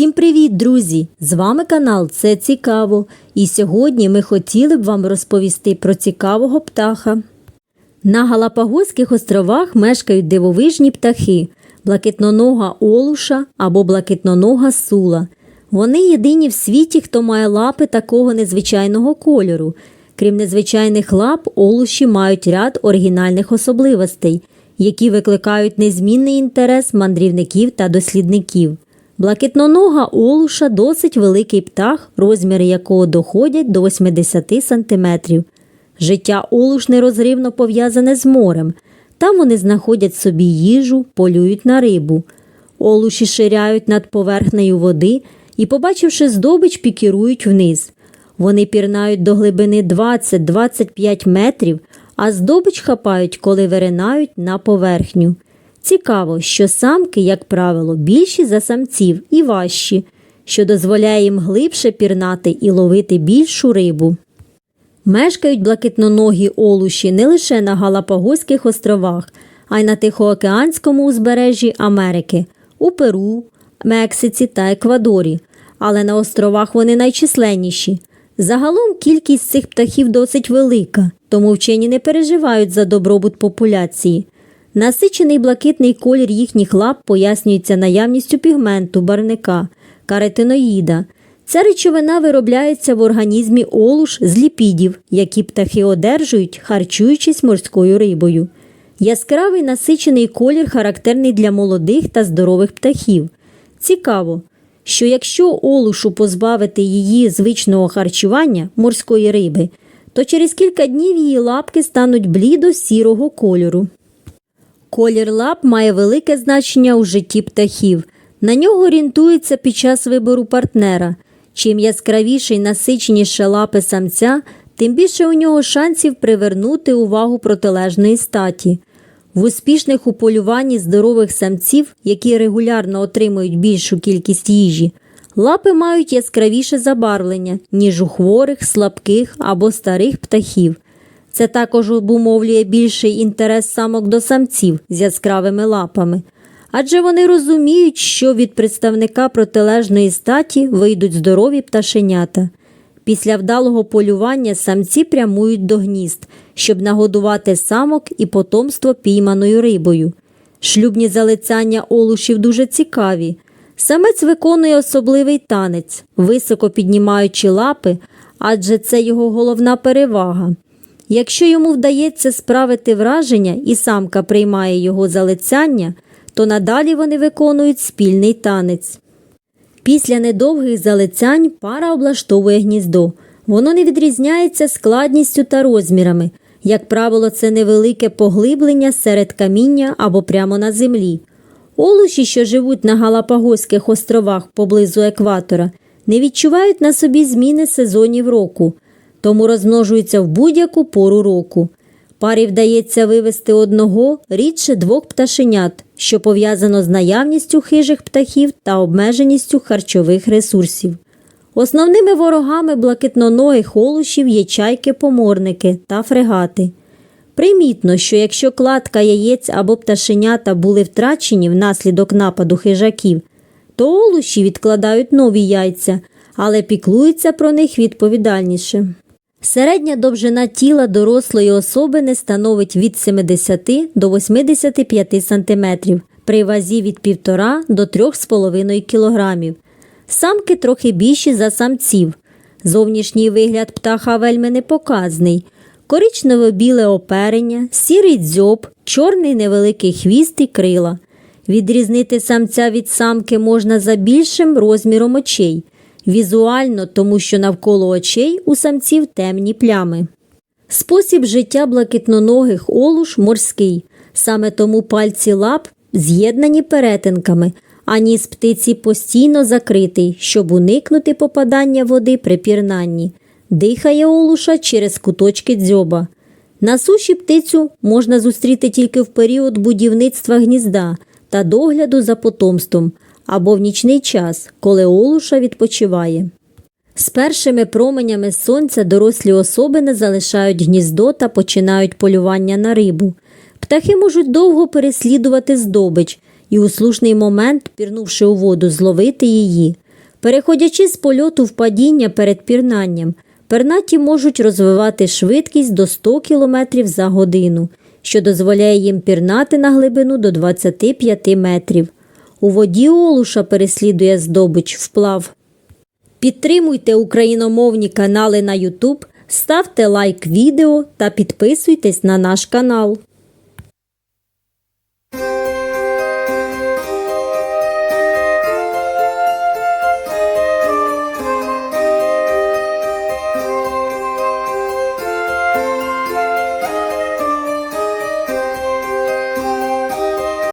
Всім привіт, друзі! З вами канал Це Цікаво. І сьогодні ми хотіли б вам розповісти про цікавого птаха. На Галапагоських островах мешкають дивовижні птахи блакитнонога олуша або блакитнонога сула. Вони єдині в світі, хто має лапи такого незвичайного кольору. Крім незвичайних лап, олуші мають ряд оригінальних особливостей, які викликають незмінний інтерес мандрівників та дослідників. Блакитнонога олуша досить великий птах, розміри якого доходять до 80 сантиметрів. Життя олуш нерозривно пов'язане з морем. Там вони знаходять собі їжу, полюють на рибу. Олуші ширяють над поверхнею води і, побачивши здобич, пікірують вниз. Вони пірнають до глибини 20-25 метрів, а здобич хапають, коли виринають на поверхню. Цікаво, що самки, як правило, більші за самців і важчі, що дозволяє їм глибше пірнати і ловити більшу рибу. Мешкають блакитноногі олуші не лише на Галапагоських островах, а й на Тихоокеанському узбережжі Америки, у Перу, Мексиці та Еквадорі. Але на островах вони найчисленніші. Загалом кількість цих птахів досить велика, тому вчені не переживають за добробут популяції. Насичений блакитний колір їхніх лап пояснюється наявністю пігменту барвника, каретиноїда. Ця речовина виробляється в організмі олуш з ліпідів, які птахи одержують, харчуючись морською рибою. Яскравий насичений колір характерний для молодих та здорових птахів. Цікаво, що якщо олушу позбавити її звичного харчування морської риби, то через кілька днів її лапки стануть блідо сірого кольору. Колір лап має велике значення у житті птахів. На нього орієнтуються під час вибору партнера. Чим яскравіше й насиченіше лапи самця, тим більше у нього шансів привернути увагу протилежної статі. В успішних у полюванні здорових самців, які регулярно отримують більшу кількість їжі, лапи мають яскравіше забарвлення, ніж у хворих, слабких або старих птахів. Це також обумовлює більший інтерес самок до самців з яскравими лапами, адже вони розуміють, що від представника протилежної статі вийдуть здорові пташенята. Після вдалого полювання самці прямують до гнізд, щоб нагодувати самок і потомство пійманою рибою. Шлюбні залицяння олушів дуже цікаві. Самець виконує особливий танець, високо піднімаючи лапи, адже це його головна перевага. Якщо йому вдається справити враження і самка приймає його залицяння, то надалі вони виконують спільний танець. Після недовгих залицянь пара облаштовує гніздо. Воно не відрізняється складністю та розмірами. Як правило, це невелике поглиблення серед каміння або прямо на землі. Олуші, що живуть на Галапагоських островах поблизу екватора, не відчувають на собі зміни сезонів року, тому розмножуються в будь-яку пору року. Парі вдається вивести одного, рідше двох пташенят, що пов'язано з наявністю хижих птахів та обмеженістю харчових ресурсів. Основними ворогами блакитноногих олушів є чайки-поморники та фрегати. Примітно, що якщо кладка яєць або пташенята були втрачені внаслідок нападу хижаків, то олуші відкладають нові яйця, але піклуються про них відповідальніше. Середня довжина тіла дорослої особи не становить від 70 до 85 см при вазі від 1,5 до 3,5 кг. Самки трохи більші за самців. Зовнішній вигляд птаха вельми непоказний. Коричнево-біле оперення, сірий дзьоб, чорний невеликий хвіст і крила. Відрізнити самця від самки можна за більшим розміром очей. Візуально, тому що навколо очей у самців темні плями. Спосіб життя блакитноногих олуш морський. Саме тому пальці лап з'єднані перетинками, а ніс птиці постійно закритий, щоб уникнути попадання води при пірнанні. Дихає олуша через куточки дзьоба. На суші птицю можна зустріти тільки в період будівництва гнізда та догляду за потомством або в нічний час, коли олуша відпочиває. З першими променями сонця дорослі особи не залишають гніздо та починають полювання на рибу. Птахи можуть довго переслідувати здобич і у слушний момент, пірнувши у воду, зловити її. Переходячи з польоту в падіння перед пірнанням, пернаті можуть розвивати швидкість до 100 км за годину, що дозволяє їм пірнати на глибину до 25 метрів. У воді Олуша переслідує здобич вплав. Підтримуйте україномовні канали на YouTube, ставте лайк відео та підписуйтесь на наш канал.